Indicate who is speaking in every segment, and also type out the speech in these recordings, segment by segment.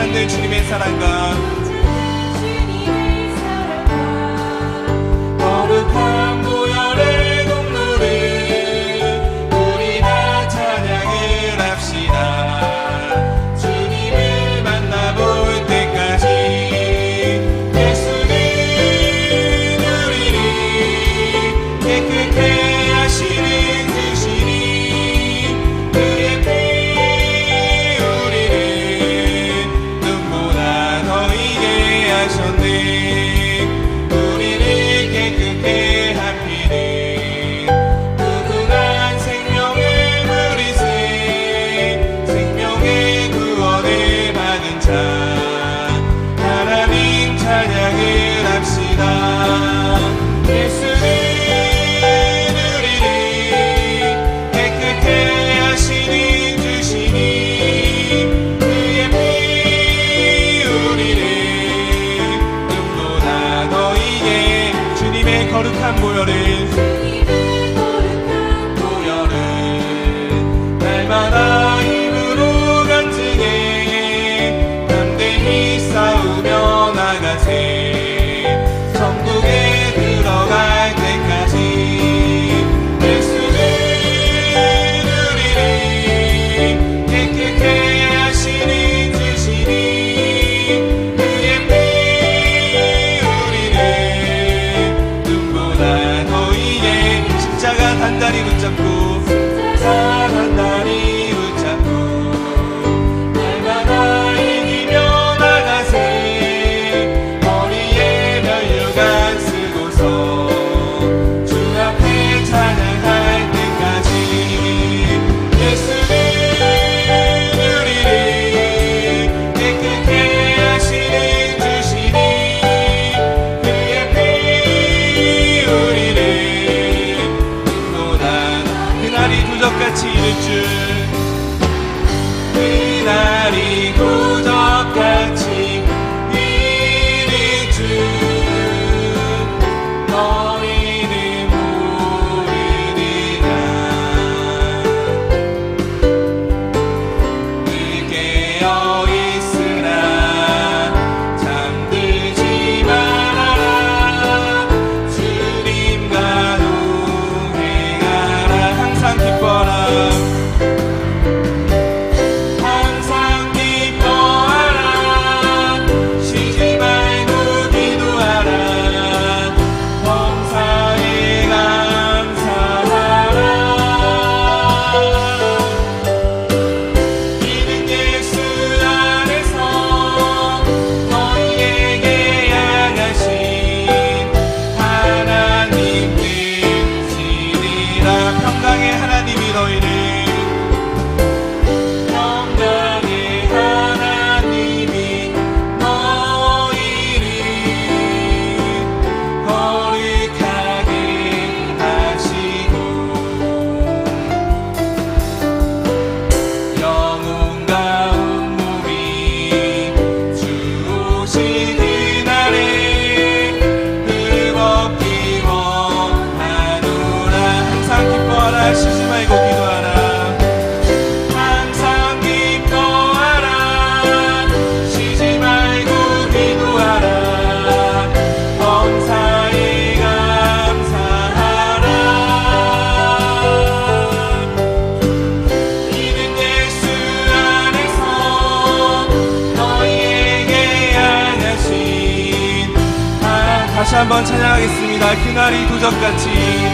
Speaker 1: 찬들 주님의 사랑과 한번 찬양하겠습니다. 그날이 도적같이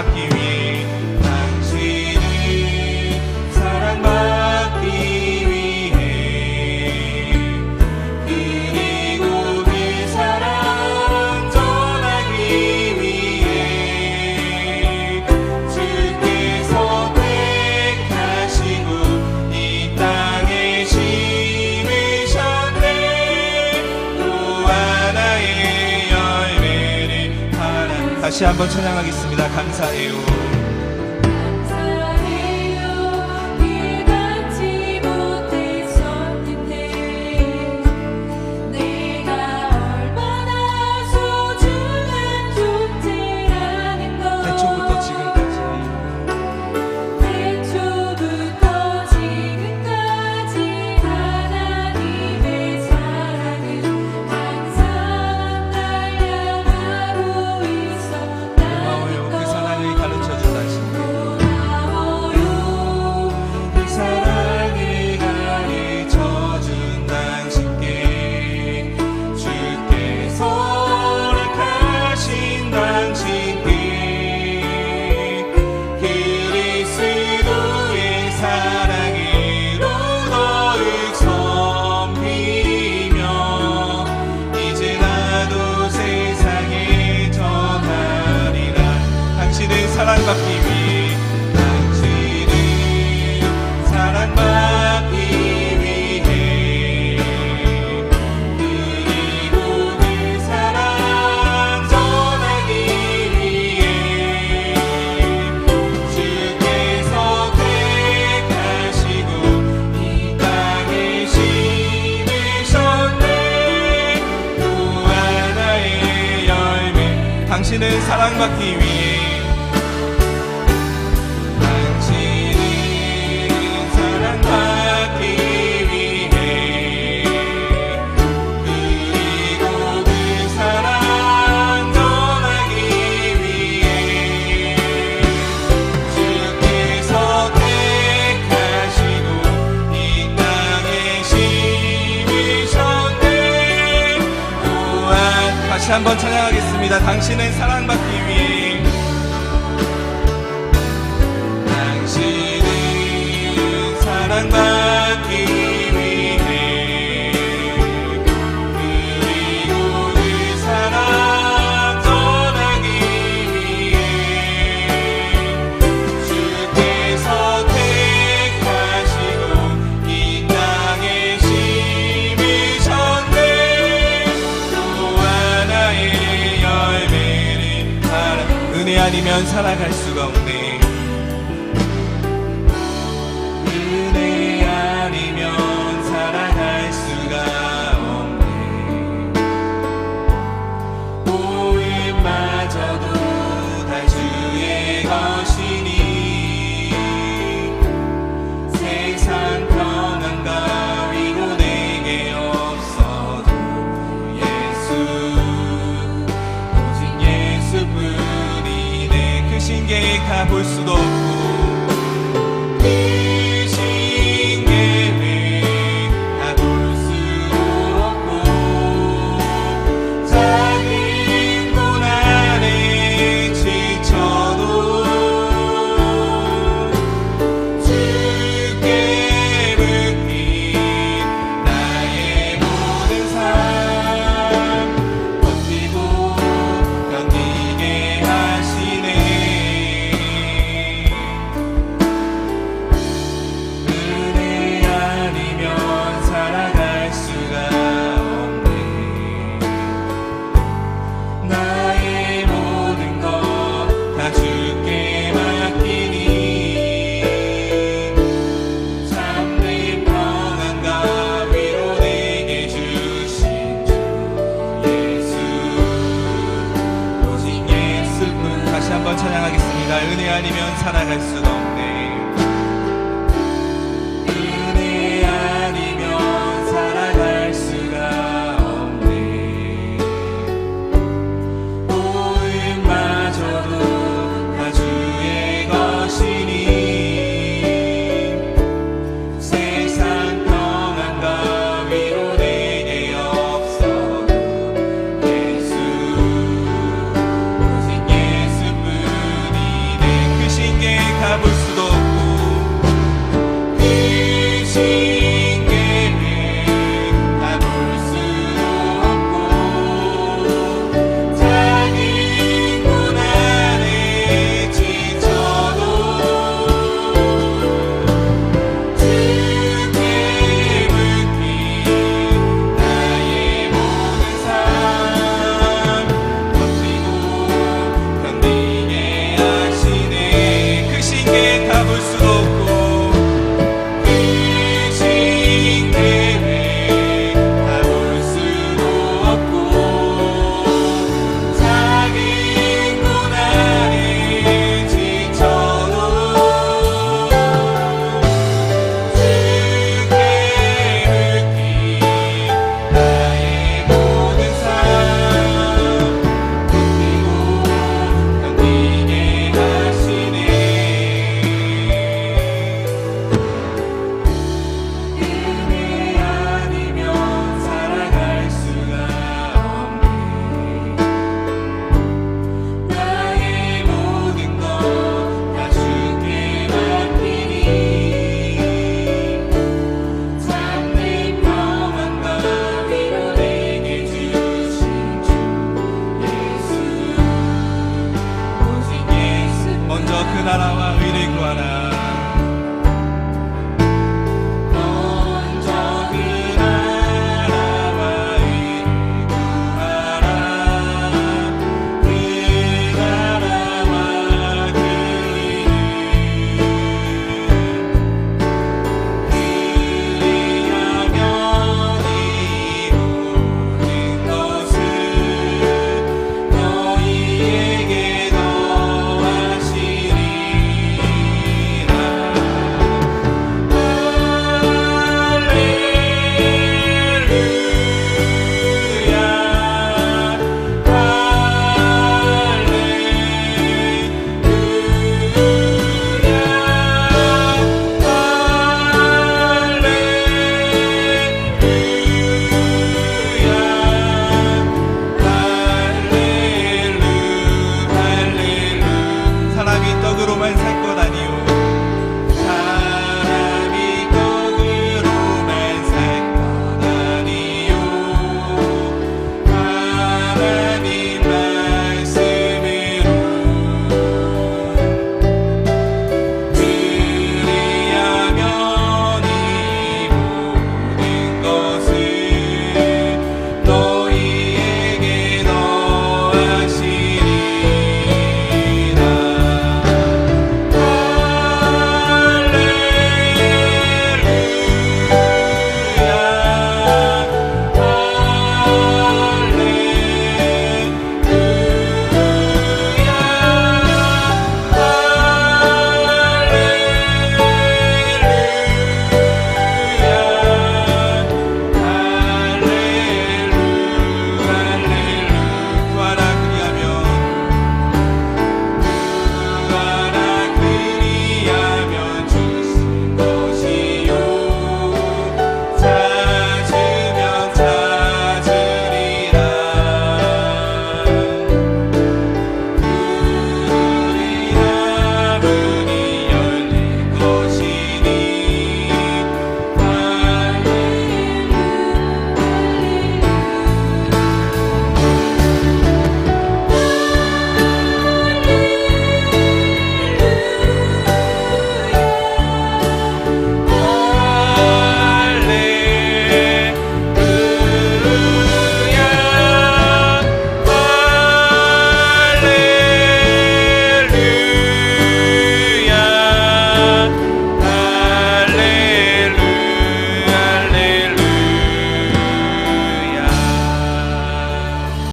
Speaker 1: aqui. 다시 한번 찬양하겠습니다. 감사해요. 사랑받기 위해 당신을 사랑받기 위해 그리고 늘 사랑 전하기 위해 주께서 택하시고 이 땅에 심으셨네. 또 하나의 열매. 당신은 사랑받기 위해 당신의 사랑받기 살아갈 수가